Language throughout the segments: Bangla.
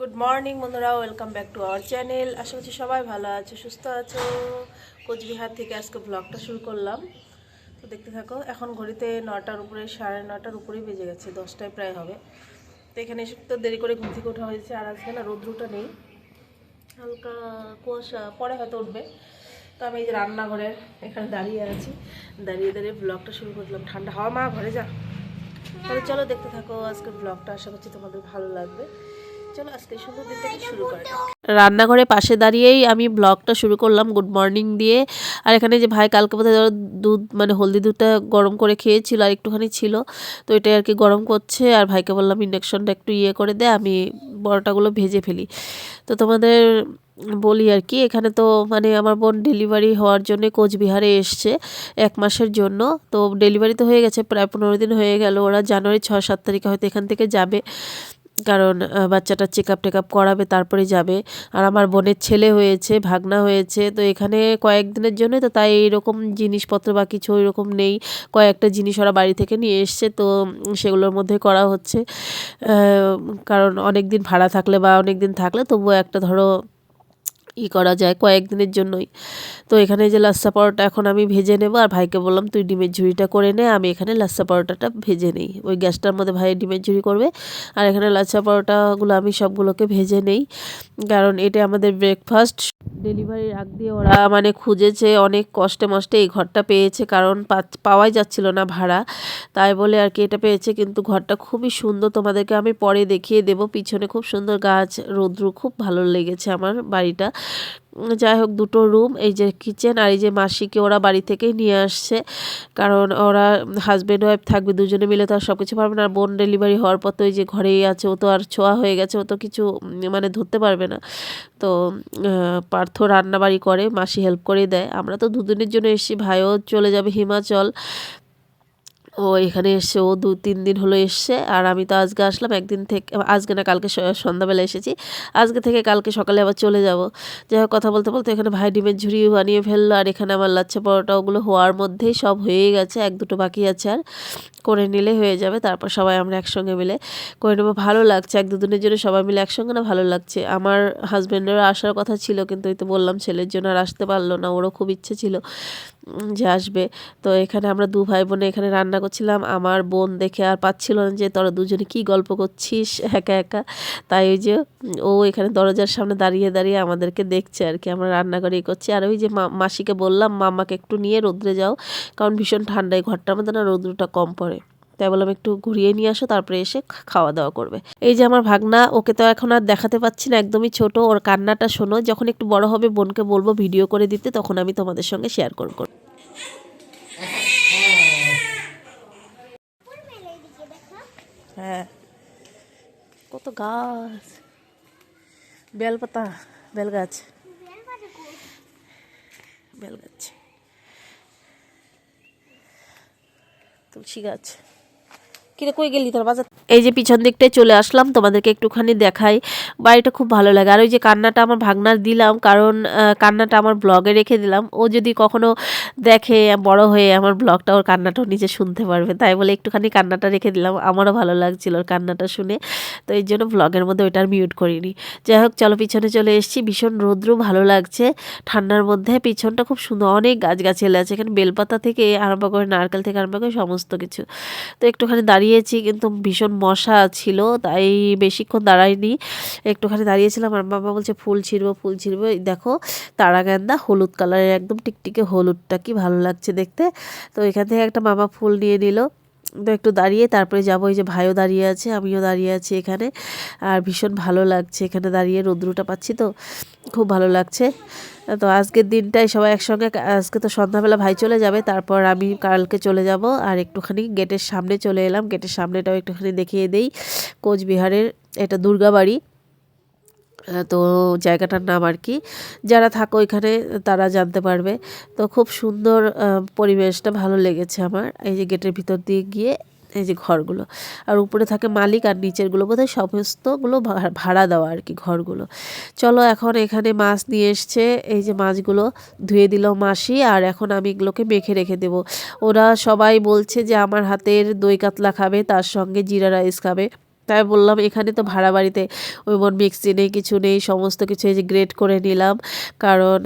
গুড মর্নিং বন্ধুরা welcome back to our channel আশা করছি সবাই ভালো আছে, সুস্থ আছো। কোচবিহার থেকে আজকে ব্লগটা শুরু করলাম। তো দেখতে থাকো, এখন ঘড়িতে নটার উপরে, সাড়ে নটার উপরেই বেজে গেছে, দশটায় প্রায় হবে। তো এখানে এসে তো দেরি করে ঘুম থেকে ওঠা হয়েছে, আর আজকে না রৌদ্রটা নেই। হালকা কুয়াশা, পরে হয়তো উঠবে। তো আমি এই যে রান্নাঘরে এখানে দাঁড়িয়ে আছি। দাঁড়িয়ে দাঁড়িয়ে ব্লগটা শুরু করলাম। ঠান্ডা হাওয়া, মা, ঘরে যা। তাহলে চলো দেখতে থাকো আজকের ব্লগটা আশা করছি তোমাদের ভালো লাগবে। রান্নাঘরে পাশে দাঁড়িয়েই আমি ব্লগটা শুরু করলাম গুড মর্নিং দিয়ে। আর এখানে যে ভাই কালকে বোধহয় ধরো দুধ মানে হলদি দুধটা গরম করে খেয়েছিল আর একটুখানি ছিল। তো এটা আর কি গরম করছে আর ভাইকে বললাম ইন্ডাকশনটা একটু ইয়ে করে দে, আমি বড়টাগুলো ভেজে ফেলি। তো তোমাদের বলি আর কি, এখানে তো মানে আমার বোন ডেলিভারি হওয়ার জন্য কোচবিহারে এসছে এক মাসের জন্য। তো ডেলিভারি তো হয়ে গেছে, প্রায় পনেরো দিন হয়ে গেল, ওরা জানুয়ারি ছয় সাত তারিখে হয়তো এখান থেকে যাবে। কারণ বাচ্চাটা চেক আপ টেক আপ করাবে, তারপরে যাবে। আর আমার বোনের ছেলে হয়েছে, ভাগনা হয়েছে, তো এখানে কয়েকদিনের জন্য তো তাই এরকম জিনিসপত্র বা কিছু এরকম নেই। কয়েকটা জিনিস ওরা বাড়ি থেকে নিয়ে এসছে, তো সেগুলোর মধ্যে করা হচ্ছে। কারণ অনেক দিন ভাড়া থাকলে বা অনেক দিন থাকলে তবুও একটা ধরো ই করা যায় কয়েকদিনের জন্যই। তো এখানে যে লাচ্ছা পরোটা এখন আমি ভেজে নেব, আর ভাইকে বললাম, তুই ডিমের ঝুড়িটা করে নে, আমি এখানে লাচ্ছা পরোটাটা ভেজে নেই। ওই গ্যাসটার মধ্যে ভাই ডিমের ঝুড়ি করবে, আর এখানে লাচ্ছা পরোটাগুলো আমি সবগুলোকে ভেজে নেই। কারণ এটা আমাদের ব্রেকফাস্ট ডেলিভারির আগ দিয়ে ওরা মানে খুঁজেছে, অনেক কষ্টে মষ্টে এই ঘরটা পেয়েছে, কারণ পাওয়াই যাচ্ছিল না ভাড়া। তাই বলে আর কি এটা পেয়েছে, কিন্তু ঘরটা খুবই সুন্দর, তোমাদেরকে আমি পরে দেখিয়ে দেব। পিছনে খুব সুন্দর গাছ, রৌদ্র, খুব ভালো লেগেছে আমার বাড়িটা। যাই হোক দুটো রুম, এই যে কিচেন আর এই যে মাসিকে ওরা বাড়ি থেকেই নিয়ে আসছে। কারণ ওরা হাজব্যান্ড ওয়াইফ থাকবে, দুজনে মিলে তো আর সব কিছু পারবে না। আর বোন ডেলিভারি হওয়ার পর তো ওই যে ঘরেই আছে, ও তো আর ছোঁয়া হয়ে গেছে, ও তো কিছু মানে ধরতে পারবে না। তো পার্থ রান্নাবাড়ি করে, মাসি হেল্প করে দেয়। আমরা তো দুদিনের জন্য এসেছি, ভাইও চলে যাবে হিমাচল। ও এখানে এসছে ও দু তিন দিন হলো এসছে আর আমি তো আজকে আসলাম একদিন থেকে, আজকে না কালকে সন্ধ্যাবেলা এসেছি। আজকে থেকে কালকে সকালে আবার চলে যাব। যাই হোক, কথা বলতে বলতে এখানে ভাই ডিমের ঝুড়ি বানিয়ে ফেলল আর এখানে আমার লাচ্ছা পরোটা ওগুলো হওয়ার মধ্যেই সব হয়ে গেছে, এক দুটো বাকি আছে আর। করে নিলে হয়ে যাবে, তারপর সবাই আমরা একসঙ্গে মিলে করে নেব। ভালো লাগছে, এক দুদিনের জন্য সবাই মিলে একসঙ্গে না ভালো লাগছে। আমার হাজব্যান্ডেরও আসার কথা ছিল, কিন্তু ওই তো বললাম ছেলের জন্য আর আসতে পারল না, ওরও খুব ইচ্ছে ছিল যে আসবে। তো এখানে আমরা দু ভাই বোনে এখানে রান্না করছিলাম, আমার বোন দেখে আর পাচ্ছিল না যে তোরা দুজনে কি গল্প করছিস, একা একা। তাই ওই যে ও এখানে দরজার সামনে দাঁড়িয়ে দাঁড়িয়ে আমাদেরকে দেখছে আর কি, আমরা রান্না করে ই করছি। আর ওই যে মাসিকে বললাম, মামাকে একটু নিয়ে রোদ্রে যাও, কারণ ভীষণ ঠান্ডায় ঘরটার মধ্যে না রৌদ্রটা কম পড়ে। তাই বললাম, একটু ঘুরিয়ে নিয়ে আসো, তারপরে এসে খাওয়া দাওয়া করবে। এই যে আমার ভাগনা, ওকে তো এখন আর দেখাতে পাচ্ছি না, একদমই ছোট। ওর কান্নাটা শোনো, যখন একটু বড় হবে, বোনকে বলব ভিডিও করে দিতে, তখন আমি তোমাদের সঙ্গে শেয়ার করব। হ্যাঁ কত গাছ বেলপাতা বেল গাছ বেল গাছ তুলসী গাছ কিরে কই গেলি তোর বাজার এই যে পিছন দিকটায় চলে আসলাম, তোমাদেরকে একটুখানি দেখাই। বাড়িটা খুব ভালো লাগে। আর ওই যে কান্নাটা আমার ভাগনার দিলাম, কারণ কান্নাটা আমার ব্লগে রেখে দিলাম। ও যদি কখনো দেখে, বড় হয়ে আমার ব্লগটা ওর কান্নাটাও নিজে শুনতে পারবে। তাই বলে একটুখানি কান্নাটা রেখে দিলাম। আমারও ভালো লাগছিল ওর কান্নাটা শুনে। তো এই জন্য ব্লগের মধ্যে ওইটা আর মিউট করিনি। যাই হোক, চলো পিছনে চলে এসেছি। ভীষণ রৌদ্র, ভালো লাগছে। ঠান্ডার মধ্যে পিছনটা খুব সুন্দর, অনেক গাছগাছালি আছে। এখানে বেলপাতা থেকে আরম্ভ করে নারকেল থেকে আরম্ভ করে সমস্ত কিছু। তো একটুখানি দাঁড়িয়েছি, কিন্তু ভীষণ মশা ছিল, তাই বেশিক্ষণ দাঁড়াইনি একটুখানি দাঁড়িয়েছিলাম, আর বাবা বলছে, ফুল ছিঁড়বো ফুল ছিঁড়বো। দেখো, তারাগান্দা, হলুদ কালারের, একদম টিকটিকে হলুদটা কি ভালো লাগছে দেখতে। তো এখান থেকে একটা মামা ফুল নিয়ে নিল। একটু দাঁড়িয়ে, তারপরে যাব, এই যে ভাইও দাঁড়িয়ে আছে, আমিও দাঁড়িয়ে আছি এখানে। আর ভীষণ ভালো লাগছে এখানে দাঁড়িয়ে, রৌদ্রটা পাচ্ছি তো, খুব ভালো লাগছে। তো আজকের দিনটাই সবাই একসঙ্গে, আজকে তো সন্ধ্যাবেলা ভাই চলে যাবে, তারপর আমি কালকে চলে যাব, আর একটুখানি গেটের সামনে চলে এলাম, গেটের সামনেটাও একটুখানি দেখিয়ে দেই। কোচবিহারের এটা দুর্গাবাড়ি তো জায়গাটার নাম আর কি। যারা থাকো এখানে, তারা জানতে পারবে। তো খুব সুন্দর পরিবেশটা ভালো লেগেছে আমার। এই যে গেটের ভিতর দিয়ে গিয়ে, এই যে ঘরগুলো। আর উপরে থাকে মালিক আর নিচেরগুলো বোধহয় সমস্তগুলো ভাড়া দেওয়া আর কি ঘরগুলো। চলো এখন এখানে মাছ নিয়ে এসছে। এই যে মাছগুলো ধুয়ে দিল মাসি আর এখন আমি এগুলোকে মেখে রেখে দেব। ওরা সবাই বলছে যে আমার হাতের দই কাতলা খাবে, তার সঙ্গে জিরা রাইস খাবে। তাই বললাম, এখানে তো ভাড়া বাড়িতে ওই মন মিক্সি নেই, কিছু নেই, সমস্ত কিছু এই যে গ্রেড করে নিলাম। কারণ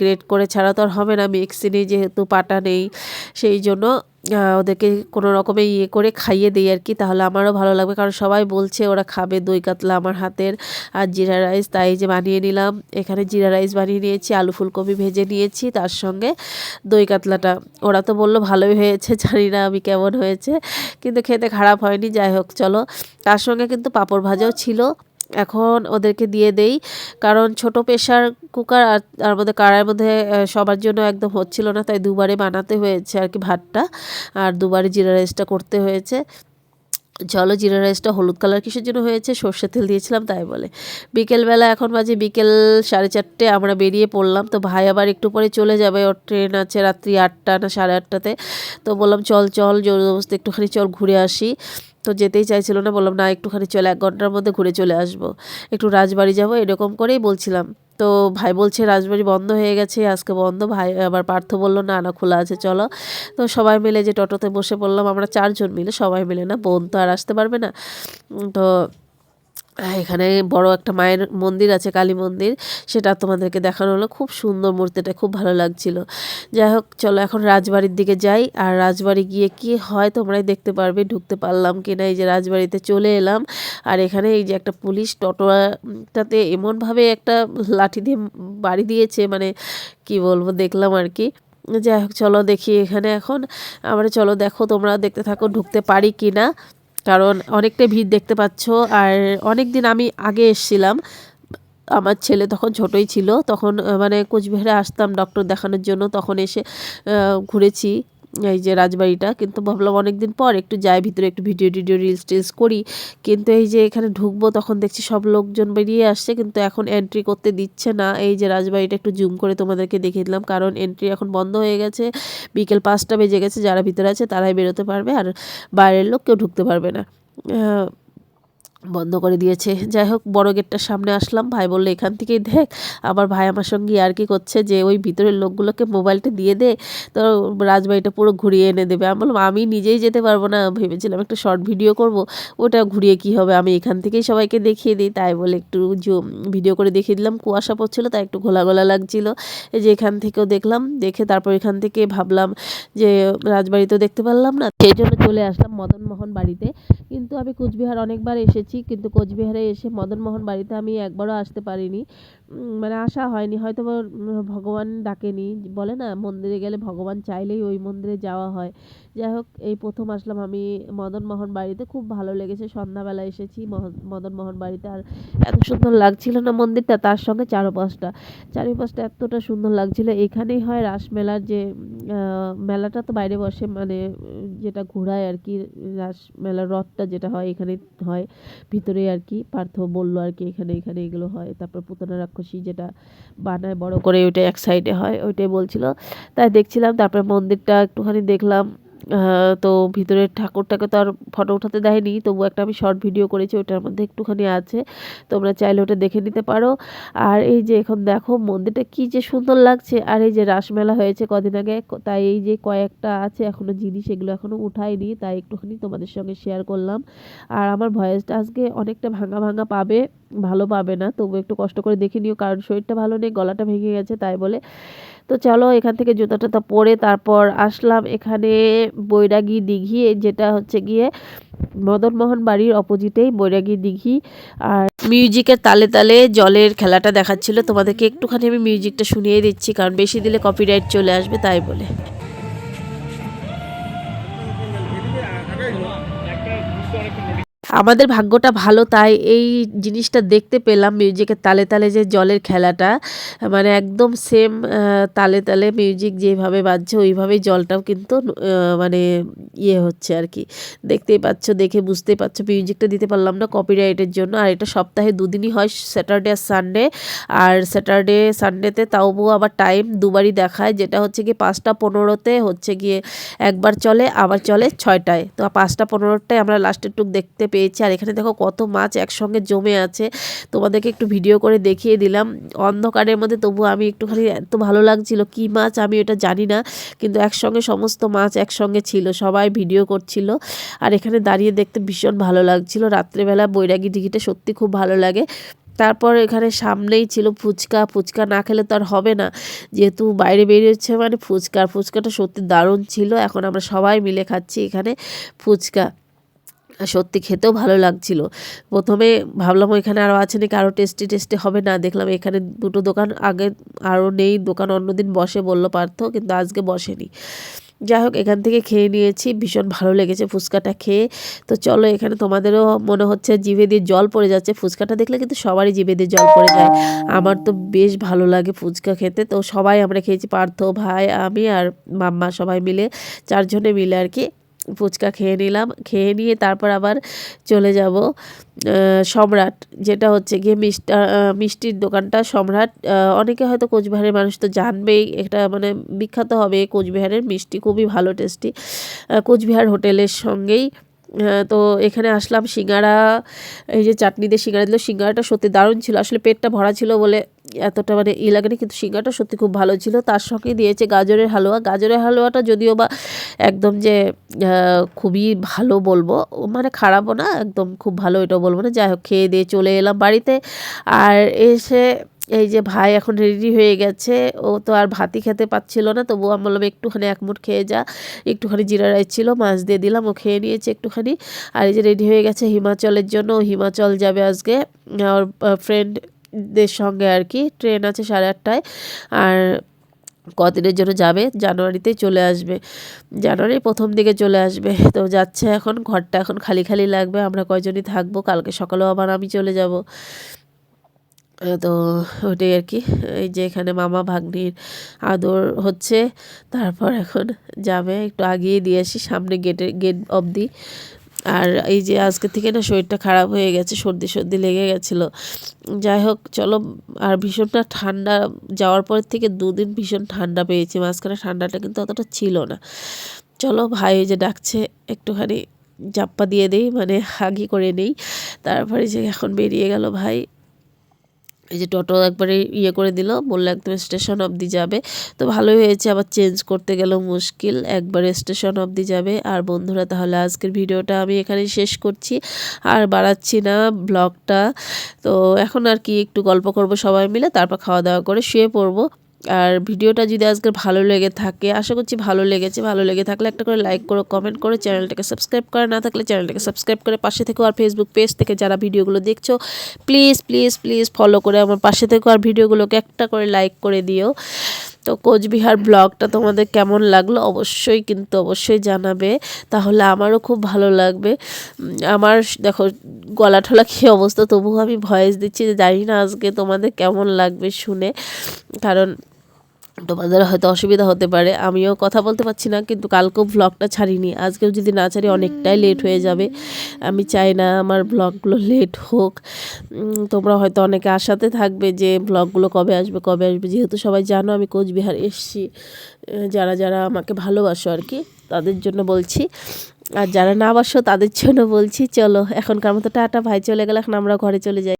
গ্রেড করে ছাড়া তো আর হবে না, মিক্সি নেই যেহেতু, পাটা নেই, সেই জন্য ওদেরকে কোনো রকমে ইয়ে করে খাইয়ে দিই আর কি। তাহলে আমারও ভালো লাগবে। কারণ সবাই বলছে, ওরা খাবে দই কাতলা আমার হাতের আর জিরা রাইস। তাই যে বানিয়ে নিলাম। এখানে জিরা রাইস বানিয়ে নিয়েছি, আলু ফুলকপি ভেজে নিয়েছি, তার সঙ্গে দই কাতলাটা। ওরা তো বলল, ভালোই হয়েছে, জানি না আমি কেমন হয়েছে। কিন্তু খেতে খারাপ হয়নি। যাই হোক, চলো। তার সঙ্গে কিন্তু পাঁপড় ভাজাও ছিল। এখন ওদেরকে দিয়ে দেই। কারণ ছোট প্রেশার কুকার আর মধ্যে কারার মধ্যে সবার জন্য একদম হচ্ছিল না, তাই দুবারে বানাতে হয়েছে আর কি ভাতটা। আর দুবারে জিরা রাইসটা করতে হয়েছে। চলো জিরা রাইসটা হলুদ কালার কিসের জন্য হয়েছে? সর্ষে তেল দিয়েছিলাম, তাই বলে। বিকেলবেলা এখন বাজে বিকেল সাড়ে চারটে, আমরা বেরিয়ে পড়লাম। তো ভাই আবার একটু পরে চলে যাবে, ওর ট্রেন আছে রাত্রি আটটা না সাড়ে আটটাতে। তো বললাম, চল চল জোর একটুখানি চল ঘুরে আসি। তো যেতেই চাইছিল না, বললাম, না, একটুখানি চলে, এক ঘণ্টার মধ্যে ঘুরে চলে আসব। একটু রাজবাড়ি যাব, এরকম করেই বলছিলাম। তো ভাই বলছে, রাজবাড়ি বন্ধ হয়ে গেছে, আজকে বন্ধ। ভাই আবার পার্থ বলল, না না, খোলা আছে, চলো। তো সবাই মিলে যে টোটোতে বসে পড়লাম, আমরা চারজন মিলে, সবাই মিলে না, বোন তো আর আসতে পারবে না। তো এখানে বড় একটা মায়ের মন্দির আছে, কালী মন্দির। সেটা তোমাদেরকে দেখানো হলো। খুব সুন্দর মূর্তিটা, খুব ভালো লাগছিল। যাই হোক, চলো এখন রাজবাড়ির দিকে যাই। আর রাজবাড়ি গিয়ে কি হয় তোমরাই দেখতে পারবে, ঢুকতে পারলাম কি না। এই যে রাজবাড়িতে চলে এলাম। আর এখানে এই যে একটা পুলিশ টোটোটাতে এমনভাবে একটা লাঠি দিয়ে বাড়ি দিয়েছে মানে কি বলব, দেখলাম আর কি। যাই হোক, চলো দেখি এখানে এখন। আমরা চলো দেখো তোমরা দেখতে থাকো, ঢুকতে পারি কি না। কারণ অনেকটাই ভিড় দেখতে পাচ্ছ। আর অনেক দিন আমি আগে এসছিলাম। আমার ছেলে তখন ছোটই ছিল। তখন মানে কোচবিহারে আসতাম ডক্টর দেখানোর জন্য। তখন এসে ঘুরেছি। এই যে রাজবাড়িটা, কিন্তু ভাবলাম অনেক দিন পর একটু যাই, ভিতরে একটু ভিডিও টিডিও রিলস টিলস করি। কিন্তু এই যে এখানে ঢুকবো, তখন দেখছি সব লোকজন বেরিয়ে আসছে, কিন্তু এখন এন্ট্রি করতে দিচ্ছে না। এই যে রাজবাড়িটা একটু জুম করে তোমাদেরকে দেখিয়ে দিলাম, কারণ এন্ট্রি এখন বন্ধ হয়ে গেছে। বিকেল পাঁচটা বেজে গেছে, যারা ভিতরে আছে তারাই বেরোতে পারবে, আর বাইরের লোক কেউ ঢুকতে পারবে না। বন্ধ করে দিয়েছে। যাই হোক বড় গেটটার সামনে আসলাম। ভাই বলল, এখান থেকেই দেখ, আবার ভাই আমার সঙ্গে আর কি করছে যে ওই ভিতরের লোকগুলোকে মোবাইলটা দিয়ে দে, তো রাজবাড়িটা পুরো ঘুরিয়ে এনে দেবে। আমি বললাম, আমি নিজেই যেতে পারব না। ভেবেছিলাম একটা শর্ট ভিডিও করব, ওটা ঘুরিয়ে কি হবে? আমি এখান থেকেই সবাইকে দেখিয়ে দিই। তাই বলে একটু ভিডিও করে দেখিয়ে দিলাম। কুয়াশা পড়ছিল, তাই একটু ঘোলা ঘোলা লাগছিল। এই যে এখান থেকেও দেখলাম, দেখে তারপর এখান থেকে ভাবলাম যে রাজবাড়ি তো দেখতে পারলাম না। সেই জন্য চলে আসলাম মদন মোহন বাড়িতে। কিন্তু আমি কুচবিহার অনেকবার এসেছি। কিন্তু কোচবিহারে এসে মদন মোহন বাড়িতে আমি একবারও আসতে পারিনি। মানে আসা হয়নি, হয়তো ভগবান ডাকেনি। বলে না, মন্দিরে গেলে ভগবান চাইলেই ওই মন্দিরে যাওয়া হয়। যাই হোক, এই প্রথম আসলাম আমি মদন মোহন বাড়িতে। খুব ভালো লেগেছে, সন্ধ্যাবেলা এসেছি মদন মোহন বাড়িতে। আর এত সুন্দর লাগছিল না মন্দিরটা, তার সঙ্গে চারপাশটা। চারিপাশটা এতটা সুন্দর লাগছিল। এখানেই হয় রাসমেলার যে মেলাটা তো বাইরে বসে মানে যেটা ঘোরায় আর কি রাস মেলার রথটা যেটা হয়, এখানে হয়। ভিতরে আর কি, পার্থ বলল আর কি, এখানে এখানে এগুলো হয়। তারপর পুতনা রাক্ষসী যেটা বানায়, বড় করে, ওইটা এক সাইডে হয়, ওইটাই বলছিল। তাই দেখছিলাম, তারপর মন্দিরটা একটুখানি দেখলাম। তো ভিতরের ঠাকুরটাকে তো আর ফটো উঠাতে দেয়নি তবু একটা আমি শর্ট ভিডিও করেছি, ওটার মধ্যে একটুখানি আছে, তোমরা চাইলে ওটা দেখে নিতে পারো। আর এই যে এখন দেখো মন্দিরটা কি যে সুন্দর লাগছে, আর এই যে রাসমেলা হয়েছে কদিন আগে তাই এই যে কয়েকটা আছে এখনও জিনিস এগুলো এখনও উঠাইনি তাই একটুখানি তোমাদের সঙ্গে শেয়ার করলাম। আর আমার ভয়েসটা আজকে অনেকটা ভাঙা ভাঙা পাবে, ভালো পাবে না তবু একটু কষ্ট করে দেখে নিও, কারণ শরীরটা ভালো নেই, গলাটা ভেঙে গেছে, তাই বলে। তো চলো এখান থেকে জুতা টুতা পরে তারপর আসলাম এখানে বৈরাগী দিঘি যেটা হচ্ছে গিয়ে মদনমোহন বাড়ির অপোজিটেই বৈরাগী দিঘি। আর মিউজিকের তালে তালে জলের খেলাটা দেখাচ্ছিল। তোমাদেরকে একটুখানি আমি মিউজিকটা শুনিয়ে দিচ্ছি, কারণ বেশি দিলে কপিরাইট চলে আসবে, তাই বলে। আমাদের ভাগ্যটা ভালো, তাই এই জিনিসটা দেখতে পেলাম মিউজিকের তালে তালে যে জলের খেলাটা। মানে একদম সেম তালে তালে মিউজিক যেভাবে বাজছে, ওইভাবেই জলটাও কিন্তু মানে ইয়ে হচ্ছে আর কি। দেখতেই পাচ্ছ, দেখে বুঝতেই পারছ মিউজিকটা দিতে পারলাম না কপিরাইটের জন্য। আর এটা সপ্তাহে দুদিনই হয় স্যাটারডে আর সানডে আর স্যাটারডে সানডেতে তাও আবার টাইম দুবারই দেখায়, যেটা হচ্ছে কি পাঁচটা পনেরোতে হচ্ছে গিয়ে একবার চলে, আবার চলে ছয়টায়। তো পাঁচটা পনেরোটায় আমরা লাস্টের টুক দেখতে পেয়েছি পেয়েছি। আর এখানে দেখো কত মাছ একসঙ্গে জমে আছে। তোমাদেরকে একটু ভিডিও করে দেখিয়ে দিলাম। অন্ধকারের মধ্যে তবু আমি একটুখানি এত ভালো লাগছিল। কি মাছ আমি এটা জানি না। কিন্তু একসঙ্গে সমস্ত মাছ একসঙ্গে ছিল। সবাই ভিডিও করছিল। আর এখানে দাঁড়িয়ে দেখতে ভীষণ ভালো লাগছিল। রাত্রেবেলা বৈরাগী দিঘিটা সত্যি খুব ভালো লাগে। তারপর এখানে সামনেই ছিল ফুচকা। ফুচকা না খেলে তো আর হবে না। যেহেতু বাইরে বেরিয়েছে মানে ফুচকা। ফুচকাটা সত্যি দারুণ ছিল। এখন আমরা সবাই মিলে খাচ্ছি এখানে ফুচকা। সত্যি খেতেও ভালো লাগছিল। প্রথমে ভাবলাম ওইখানে আরও আছে নাকি আরও টেস্টি টেস্টি হবে না, দেখলাম এখানে দুটো দোকান আগে আরও নেই, দোকান অন্যদিন বসে বলল পার্থ, কিন্তু আজকে বসেনি। যাই হোক, এখান থেকে খেয়ে নিয়েছি, ভীষণ ভালো লেগেছে ফুচকাটা খেয়ে। তো চলো, এখানে তোমাদেরও মনে হচ্ছে জিভে দিয়ে জল পড়ে যাচ্ছে, ফুচকাটা দেখলে কিন্তু সবারই জিভে দিয়ে জল পড়ে যায়। আমার তো বেশ ভালো লাগে ফুচকা খেতে। তো সবাই আমরা খেয়েছি, পার্থ, ভাই, আমি আর মাম্মা সবাই মিলে, চারজনে মিলে আর কি। ফুচকা খেয়ে নিলাম। খেয়ে নিয়ে তারপর আবার চলে যাব সম্রাট, যেটা হচ্ছে গিয়ে মিষ্টা মিষ্টির দোকানটা, সম্রাট। অনেকে হয়তো কোচবিহারের মানুষ তো জানবেই এটা মানে বিখ্যাত হবে কোচবিহারের মিষ্টি, খুবই ভালো টেস্টি কোচবিহার হোটেলের সঙ্গেই তো এখানে আসলাম, সিঙ্গারা, এই যে চাটনি দিয়ে সিঙ্গারা দিল, সিঙ্গারাটা সত্যি দারুণ ছিল। আসলে পেটটা ভরা ছিল বলে এতটা মানে ই লাগেনি, কিন্তু সিঙ্গারাটা সত্যি খুব ভালো ছিল। তার সঙ্গে দিয়েছে গাজরের হালুয়া। গাজরের হালুয়াটা যদিও বা একদম যে খুবই ভালো বলব মানে খারাপও না, একদম খুব ভালো এটাও বলব না। যাই হোক, খেয়ে দিয়ে চলে এলাম বাড়িতে। আর এসে এই যে ভাই এখন রেডি হয়ে গেছে, ও তো আর ভাতই খেতে পাচ্ছিল না তবু আমি বললাম একটুখানি এক মুঠ খেয়ে যা। একটুখানি জিরা রাইস ছিল, মাছ দিয়ে দিলাম, ও খেয়ে নিয়েছে একটুখানি। আর এই যে রেডি হয়ে গেছে হিমাচলের জন্য হিমাচল যাবে আজকে। ওর ফ্রেন্ডদের সঙ্গে আর কি, ট্রেন আছে সাড়ে আটটায়, আর কদিনের জন্য যাবে, জানুয়ারিতেই চলে আসবে। জানুয়ারির প্রথম দিকে চলে আসবে, তো যাচ্ছে এখন, ঘরটা এখন খালি খালি লাগবে, আমরা কয়জনই থাকব, কালকে সকালেও আবার আমি চলে যাব। তো ওটাই আর কি, এই যে এখানে মামা ভাগ্নির আদর হচ্ছে, তারপর এখন যাবে, একটু আগিয়ে দিয়ে আসি, সামনে গেটে গেট অবধি। আর এই যে আজকে থেকে না শরীরটা খারাপ হয়ে গেছে, সর্দি সর্দি লেগে গেছিল। যাই হোক, চলো, আর ভীষণটা ঠান্ডা, যাওয়ার পর থেকে দুদিন ভীষণ ঠান্ডা পেয়েছি, মাঝখানে ঠান্ডাটা কিন্তু অতটা ছিল না। চলো, ভাই যে ডাকছে, একটুখানি জাপ্পা দিয়ে দেই মানে হাগি করে নেই। তারপরে যে এখন বেরিয়ে গেল ভাই এই যে টোটো একবারে ইয়ে করে দিল, বলল একদম স্টেশন অবধি যাবে। তো ভালোই হয়েছে, আবার চেঞ্জ করতে গেলেও মুশকিল, একবারে স্টেশন অবধি যাবে। আর বন্ধুরা, তাহলে আজকের ভিডিওটা আমি এখানে শেষ করছি। আর বাড়াচ্ছি না ব্লগটা তো এখন আর কি একটু গল্প করব সবাই মিলে, তারপর খাওয়া দাওয়া করে শুয়ে পড়ব। আর ভিডিওটা যদি আজকের ভালো লেগে থাকে, আশা করছি ভালো লেগেছে, ভালো লেগে থাকলে একটা করে লাইক করো কমেন্ট করো, চ্যানেলটাকে সাবস্ক্রাইব করে না থাকলে চ্যানেলটাকে সাবস্ক্রাইব করে পাশে থেকেও আর ফেসবুক পেজ থেকে যারা ভিডিওগুলো দেখছ প্লিজ প্লিজ প্লিজ ফলো করে আমার পাশে থেকেও আর ভিডিওগুলোকে একটা করে লাইক করে দিও। তো কোচবিহার ব্লগটা তোমাদের কেমন লাগল অবশ্যই কিন্তু অবশ্যই জানাবে। তাহলে আমারও খুব ভালো লাগবে। আমার দেখো গলা ঠলা কী অবস্থা তবুও আমি ভয়েস দিচ্ছি যে জানি না আজকে তোমাদের কেমন লাগবে শুনে। কারণ তোমাদের হয়তো অসুবিধা হতে পারে। আমিও কথা বলতে পারছি না, কিন্তু কালকেও ভ্লগটা ছাড়িনি। আজকেও যদি না ছাড়ি, অনেকটাই লেট হয়ে যাবে। আমি চাই না আমার ভ্লগগুলো লেট হোক। তোমরা হয়তো অনেকে আশাতে থাকবে যে ভ্লগগুলো কবে আসবে কবে আসবে। যেহেতু সবাই জানো আমি কোচবিহার এসছি যারা যারা আমাকে ভালোবাসো আর কি, তাদের জন্য বলছি। আর যারা না বাসো, তাদের জন্য বলছি, চলো, এখনকার মতো টাটা, ভাই চলে গেলে, এখন আমরা ঘরে চলে যাই।